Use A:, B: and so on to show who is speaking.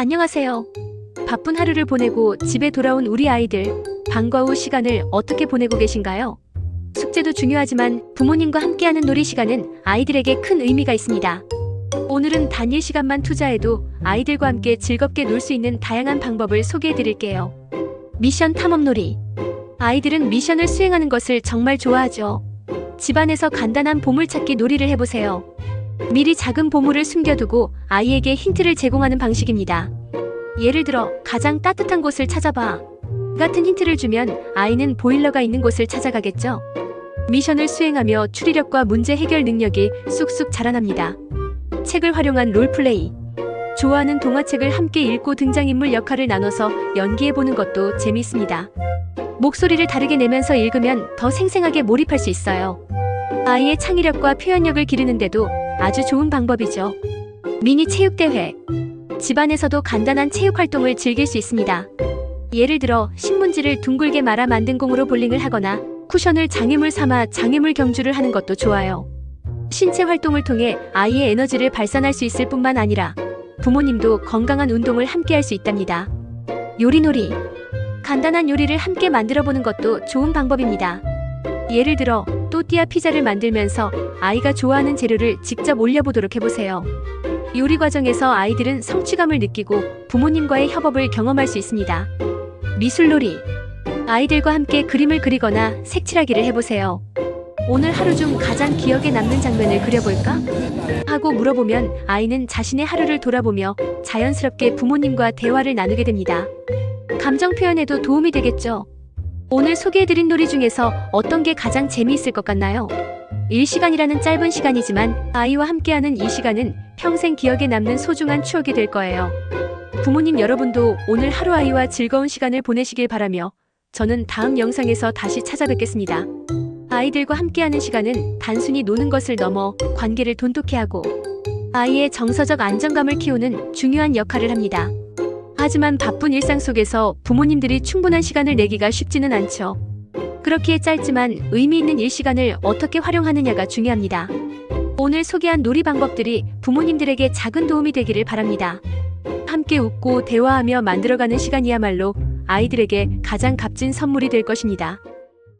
A: 안녕하세요. 바쁜 하루를 보내고 집에 돌아온 우리 아이들, 방과 후 시간을 어떻게 보내고 계신가요? 숙제도 중요하지만 부모님과 함께하는 놀이 시간은 아이들에게 큰 의미가 있습니다. 오늘은 단일 시간만 투자해도 아이들과 함께 즐겁게 놀 수 있는 다양한 방법을 소개해 드릴게요. 미션 탐험 놀이. 아이들은 미션을 수행하는 것을 정말 좋아하죠. 집안에서 간단한 보물찾기 놀이를 해보세요. 미리 작은 보물을 숨겨두고 아이에게 힌트를 제공하는 방식입니다. 예를 들어, 가장 따뜻한 곳을 찾아봐. 같은 힌트를 주면 아이는 보일러가 있는 곳을 찾아가겠죠. 미션을 수행하며 추리력과 문제 해결 능력이 쑥쑥 자라납니다. 책을 활용한 롤플레이. 좋아하는 동화책을 함께 읽고 등장인물 역할을 나눠서 연기해보는 것도 재미있습니다. 목소리를 다르게 내면서 읽으면 더 생생하게 몰입할 수 있어요. 아이의 창의력과 표현력을 기르는데도 아주 좋은 방법이죠. 미니 체육대회. 집안에서도 간단한 체육 활동을 즐길 수 있습니다. 예를 들어 신문지를 둥글게 말아 만든 공으로 볼링을 하거나 쿠션을 장애물 삼아 장애물 경주를 하는 것도 좋아요. 신체 활동을 통해 아이의 에너지를 발산할 수 있을 뿐만 아니라 부모님도 건강한 운동을 함께 할 수 있답니다. 요리놀이. 간단한 요리를 함께 만들어 보는 것도 좋은 방법입니다. 예를 들어 또띠아 피자를 만들면서 아이가 좋아하는 재료를 직접 올려보도록 해보세요. 요리 과정에서 아이들은 성취감을 느끼고 부모님과의 협업을 경험할 수 있습니다. 미술놀이. 아이들과 함께 그림을 그리거나 색칠하기를 해보세요. 오늘 하루 중 가장 기억에 남는 장면을 그려볼까? 하고 물어보면 아이는 자신의 하루를 돌아보며 자연스럽게 부모님과 대화를 나누게 됩니다. 감정 표현에도 도움이 되겠죠. 오늘 소개해드린 놀이 중에서 어떤 게 가장 재미있을 것 같나요? 1시간이라는 짧은 시간이지만 아이와 함께하는 이 시간은 평생 기억에 남는 소중한 추억이 될 거예요. 부모님 여러분도 오늘 하루 아이와 즐거운 시간을 보내시길 바라며 저는 다음 영상에서 다시 찾아뵙겠습니다. 아이들과 함께하는 시간은 단순히 노는 것을 넘어 관계를 돈독히 하고 아이의 정서적 안정감을 키우는 중요한 역할을 합니다. 하지만 바쁜 일상 속에서 부모님들이 충분한 시간을 내기가 쉽지는 않죠. 그렇기에 짧지만 의미 있는 일 시간을 어떻게 활용하느냐가 중요합니다. 오늘 소개한 놀이 방법들이 부모님들에게 작은 도움이 되기를 바랍니다. 함께 웃고 대화하며 만들어가는 시간이야말로 아이들에게 가장 값진 선물이 될 것입니다.